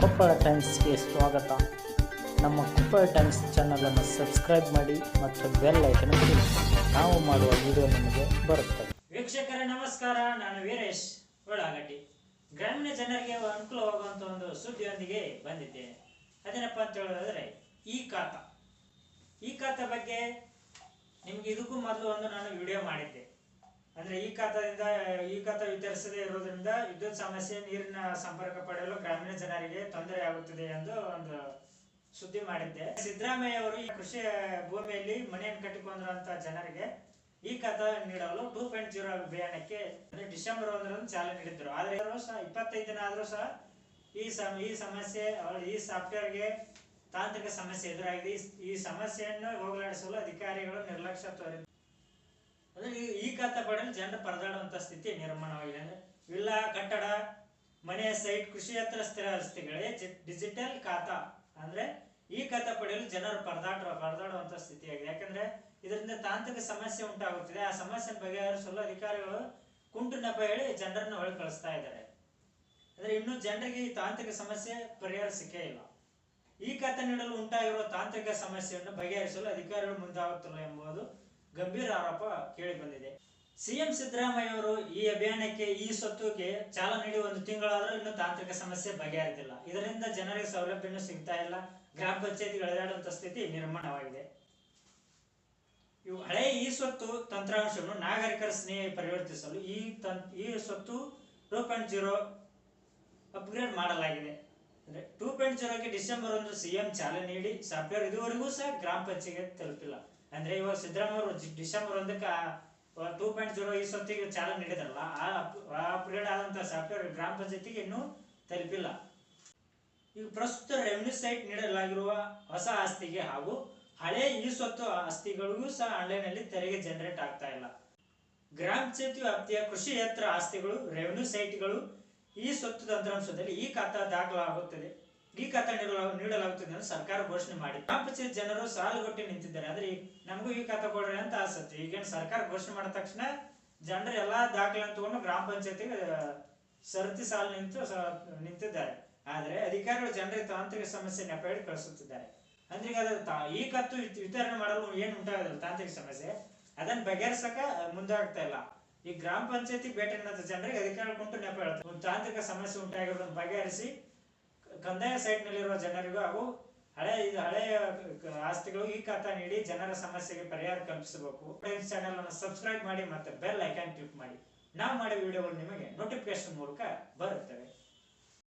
ಕೊಪ್ಪಳ ಟೈಮ್ಸ್ಗೆ ಸ್ವಾಗತ. ನಮ್ಮ ಕೊಪ್ಪಳ ಟೈಮ್ಸ್ ಚಾನಲನ್ನು ಸಬ್ಸ್ಕ್ರೈಬ್ ಮಾಡಿ ಮತ್ತು ಬೆಲ್ ಐಕನ್ ನಾವು ಮಾಡುವ ವಿಡಿಯೋ ನಿಮಗೆ ಬರುತ್ತೆ ವೀಕ್ಷಕರೇ, ನಮಸ್ಕಾರ. ನಾನು ವೀರೇಶ್ ಉಳ್ಳಾಗಡ್ಡಿ. ಗ್ರಾಮೀಣ ಜನರಿಗೆ ಅನುಕೂಲವಾಗುವಂಥ ಒಂದು ಸುದ್ದಿಯೊಂದಿಗೆ ಬಂದಿದ್ದೇನೆ. ಅದೇನಪ್ಪ ಅಂತ ಹೇಳೋದಾದ್ರೆ, ಈ ಖಾತ. ಈ ಖಾತ ಬಗ್ಗೆ ನಿಮ್ಗೆ ಇದಕ್ಕೂ ಮೊದಲು ಒಂದು ನಾನು ವಿಡಿಯೋ ಮಾಡಿದ್ದೆ. ಅಂದ್ರೆ ಈ ಖಾತಾದಿಂದ, ಈ ಖಾತ ವಿತರಿಸದೇ ಇರೋದ್ರಿಂದ ವಿದ್ಯುತ್ ಸಮಸ್ಯೆ, ನೀರಿನ ಸಂಪರ್ಕ ಪಡೆಯಲು ಗ್ರಾಮೀಣ ಜನರಿಗೆ ತೊಂದರೆ ಆಗುತ್ತದೆ ಎಂದು ಒಂದು ಸುದ್ದಿ ಮಾಡಿದ್ದೆ. ಸಿದ್ದರಾಮಯ್ಯ ಅವರು ಈ ಕೃಷಿ ಭೂಮಿಯಲ್ಲಿ ಮನೆಯನ್ನು ಕಟ್ಟಿಕೊಂಡಿರುವಂತ ಜನರಿಗೆ ಈ ಖಾತಾ ನೀಡಲು ಟೂ ಪಾಯಿಂಟ್ ಜೀರೋ ಅಭಿಯಾನಕ್ಕೆ ಡಿಸೆಂಬರ್ ಒಂದರಂದು ಚಾಲನೆ ನೀಡಿದ್ರು ಆದ್ರೆ ಇಪ್ಪತ್ತೈದು ದಿನ ಆದ್ರೂ ಸಹ ಈ ಸಮ, ಈ ಸಮಸ್ಯೆ ಈ ಸಾಫ್ಟ್ವೇರ್ಗೆ ತಾಂತ್ರಿಕ ಸಮಸ್ಯೆ ಎದುರಾಗಿದೆ. ಈ- ಸಮಸ್ಯೆಯನ್ನು ಹೋಗಲಾಡಿಸಲು ಅಧಿಕಾರಿಗಳು ನಿರ್ಲಕ್ಷ್ಯ ತೋರಿದ್ದಾರೆ ಅಂದ್ರೆ ಈ- ಈ ಖಾತಾ ಪಡೆಯಲು ಜನರು ಪರದಾಡುವಂತ ಸ್ಥಿತಿ ನಿರ್ಮಾಣವಾಗಿದೆ. ಅಂದ್ರೆ ವಿಲ್ಲಾ ಕಟ್ಟಡ, ಮನೆ ಸೈಟ್ ಕೃಷಿಯೇತರ ಸ್ಥಿರ ಆಸ್ತಿಗಳೇ ಡಿಜಿಟಲ್ ಖಾತಾ. ಅಂದ್ರೆ ಈ ಖಾತಾ ಪಡೆಯಲು ಜನರು ಪರದಾಟ ಪರದಾಡುವಂತ ಸ್ಥಿತಿಯಾಗಿದೆ. ಯಾಕಂದ್ರೆ ಇದರಿಂದ ತಾಂತ್ರಿಕ ಸಮಸ್ಯೆ ಉಂಟಾಗುತ್ತಿದೆ. ಆ ಸಮಸ್ಯೆ ಬಗೆಹರಿಸಲು ಅಧಿಕಾರಿಗಳು ಕುಂಟು ನೆಪ ಹೇಳಿ ಜನರನ್ನ ಹೊಳಿ ಕಳಿಸ್ತಾ ಇದ್ದಾರೆ. ಅಂದ್ರೆ ಇನ್ನು ಜನರಿಗೆ ಈ ತಾಂತ್ರಿಕ ಸಮಸ್ಯೆ ಪರಿಹಾರ ಸಿಕ್ಕೇ ಇಲ್ಲ. ಈ ಖಾತೆ ನೀಡಲು ಉಂಟಾಗಿರುವ ತಾಂತ್ರಿಕ ಸಮಸ್ಯೆಯನ್ನು ಬಗೆಹರಿಸಲು ಅಧಿಕಾರಿಗಳು ಮುಂದಾಗುತ್ತಿಲ್ಲ ಎಂಬುದು ಗಂಭೀರ ಆರೋಪ ಕೇಳಿ ಬಂದಿದೆ. ಸಿಎಂ ಸಿದ್ದರಾಮಯ್ಯ ಅವರು ಈ ಅಭಿಯಾನಕ್ಕೆ, ಈ ಸ್ವತ್ತುಗೆ ಚಾಲನೆ ನೀಡಿ ಒಂದು ತಿಂಗಳಾದರೂ ಇನ್ನೂ ತಾಂತ್ರಿಕ ಸಮಸ್ಯೆ ಬಗೆಹರಿದಿಲ್ಲ. ಇದರಿಂದ ಜನರಿಗೆ ಸೌಲಭ್ಯನೂ ಸಿಗ್ತಾ ಇಲ್ಲ. ಗ್ರಾಮ ಪಂಚಾಯತಿ ಎಳೆದಾಡುವಂತ ಸ್ಥಿತಿ ನಿರ್ಮಾಣವಾಗಿದೆ. ಇವು ಹಳೆ ಈ ಸ್ವತ್ತು ತಂತ್ರಾಂಶವನ್ನು ನಾಗರಿಕರ ಸ್ನೇಹ ಪರಿವರ್ತಿಸಲು ಈ ತಂ ಈ ಸ್ವತ್ತು ಟೂ ಪಾಯಿಂಟ್ ಜೀರೋ ಅಪ್ಗ್ರೇಡ್ ಮಾಡಲಾಗಿದೆ. ಅಂದ್ರೆ ಟೂ ಪಾಯಿಂಟ್ ಜೀರೋಗೆ ಡಿಸೆಂಬರ್ ಒಂದು ಸಿಎಂ ಚಾಲನೆ ನೀಡಿ, ಸಾಫ್ಟ್ವೇರ್ ಇದುವರೆಗೂ ಸಹ ಗ್ರಾಮ ಪಂಚಾಯತ್ ತಲುಪಿಲ್ಲ. ಅಂದ್ರೆ ಇವಾಗ ಸಿದ್ದರಾಮಯ್ಯ ಡಿಸೆಂಬರ್ ಒಂದಕ್ಕೆ ಟೂ ಪಾಯಿಂಟ್ ಜೀರೋ ಈ ಸ್ವತ್ತಿಗೆ ಚಾಲನೆ ನೀಡಿದ್ರಲ್ಲ, ಆ ಅಪ್ಗ್ರೇಡ್ ಆದಂತ ಸಾಫ್ಟ್ವೇರ್ ಗ್ರಾಮ ಪಂಚಾಯತಿಗೆ ಇನ್ನೂ ತಲುಪಿಲ್ಲ. ಈಗ ಪ್ರಸ್ತುತ ರೆವೆನ್ಯೂ ಸೈಟ್ ನೀಡಲಾಗಿರುವ ಹೊಸ ಆಸ್ತಿಗೆ ಹಾಗೂ ಹಳೆ ಈ ಸ್ವತ್ತು ಆಸ್ತಿಗಳಿಗೂ ಸಹ ಆನ್ಲೈನ್ ಅಲ್ಲಿ ತೆರಿಗೆ ಜನರೇಟ್ ಆಗ್ತಾ ಇಲ್ಲ. ಗ್ರಾಮ ಪಂಚಾಯತಿ ವ್ಯಾಪ್ತಿಯ ಕೃಷಿ ಯಂತ್ರ ಆಸ್ತಿಗಳು ರೆವಿನ್ಯೂ ಸೈಟ್ಗಳು ಈ ಸ್ವತ್ತು ತಂತ್ರಾಂಶದಲ್ಲಿ ಈ ಖಾತಾ ದಾಖಲಾಗುತ್ತದೆ. ಈ ಖಾತಾ ನೀಡಲ- ನೀಡಲಾಗುತ್ತದೆ ಅಂತ ಸರ್ಕಾರ ಘೋಷಣೆ ಮಾಡಿ ಪಂಚಾಯತ್ ಜನರು ಸಾಲುಗಟ್ಟಿ ನಿಂತಿದ್ದಾರೆ. ಆದ್ರೆ ನಮಗೂ ಈ ಖಾತಾ ಕೊಡ್ರಿ ಅಂತ ಆಸತ್ತೆ ಈಗೇನು ಸರ್ಕಾರ ಘೋಷಣೆ ಮಾಡಿದ ತಕ್ಷಣ ಜನರು ಎಲ್ಲಾ ದಾಖಲೆ ತಗೊಂಡು ಗ್ರಾಮ ಪಂಚಾಯತಿಗೆ ಸರತಿ ಸಾಲು ನಿಂತು ನಿಂತಿದ್ದಾರೆ. ಆದ್ರೆ ಅಧಿಕಾರಿಗಳು ಜನರಿಗೆ ತಾಂತ್ರಿಕ ಸಮಸ್ಯೆ ನೆಪ ಹೇಳಿ ಕಳಿಸುತ್ತಿದ್ದಾರೆ. ಅಂದ್ರೆ ಈ ಕತ್ತು ವಿತರಣೆ ಮಾಡಲು ಏನು ಉಂಟಾಗೋದಿಲ್ಲ ತಾಂತ್ರಿಕ ಸಮಸ್ಯೆ. ಅದನ್ನ ಬಗೆಹರಿಸಕ ಮುಂದಾಗ್ತಾ ಇಲ್ಲ. ಈ ಗ್ರಾಮ ಪಂಚಾಯತಿ ಭೇಟಿ ಜನರಿಗೆ ಅಧಿಕಾರಿಗಳು ಕುಂಟು ನೆಪ ಹೇಳ್ತಾರೆ. ತಾಂತ್ರಿಕ ಸಮಸ್ಯೆ ಉಂಟಾಗಿರೋದನ್ನು ಬಗೆಹರಿಸಿ ಕಂದಾಯ ಸೈಟ್ ನಲ್ಲಿರುವ ಜನರಿಗೂ ಹಾಗೂ ಹಳೆ ಇದು ಹಳೆಯ ಆಸ್ತಿಗಳು ಈ ಖಾತಾ ನೀಡಿ ಜನರ ಸಮಸ್ಯೆಗೆ ಪರಿಹಾರ ಕಲ್ಪಿಸಬೇಕು. ಚಾನೆಲ್ ಅನ್ನು ಸಬ್ಸ್ಕ್ರೈಬ್ ಮಾಡಿ ಮತ್ತೆ ಬೆಲ್ ಐಕಾನ್ ಕ್ಲಿಕ್ ಮಾಡಿ. ನಾವು ಮಾಡೋ ವಿಡಿಯೋಗಳು ನಿಮಗೆ ನೋಟಿಫಿಕೇಶನ್ ಮೂಲಕ ಬರುತ್ತವೆ.